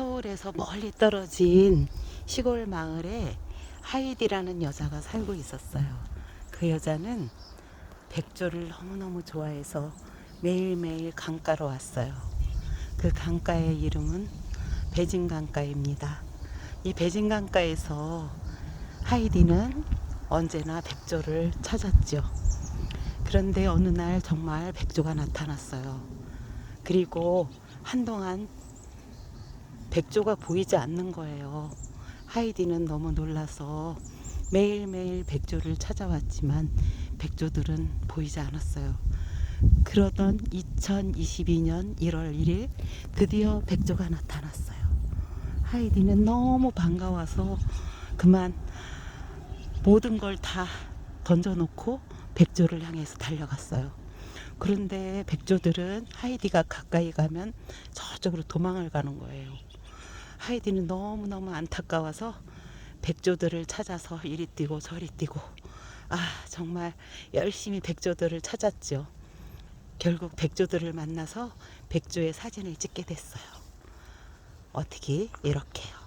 서울에서 멀리 떨어진 시골 마을에 하이디라는 여자가 살고 있었어요. 그 여자는 백조를 너무너무 좋아해서 매일매일 강가로 왔어요. 그 강가의 이름은 배진강가입니다. 이 배진강가에서 하이디는 언제나 백조를 찾았죠. 그런데 어느 날 정말 백조가 나타났어요. 그리고 한동안 백조가 보이지 않는 거예요. 하이디는 너무 놀라서 매일매일 백조를 찾아왔지만 백조들은 보이지 않았어요. 그러던 2022년 1월 1일 드디어 백조가 나타났어요. 하이디는 너무 반가워서 그만 모든 걸 다 던져놓고 백조를 향해서 달려갔어요. 그런데 백조들은 하이디가 가까이 가면 저쪽으로 도망을 가는 거예요. 하이디는 너무너무 안타까워서 백조들을 찾아서 이리 뛰고 저리 뛰고 아 정말 열심히 백조들을 찾았죠. 결국 백조들을 만나서 백조의 사진을 찍게 됐어요. 어떻게 이렇게요.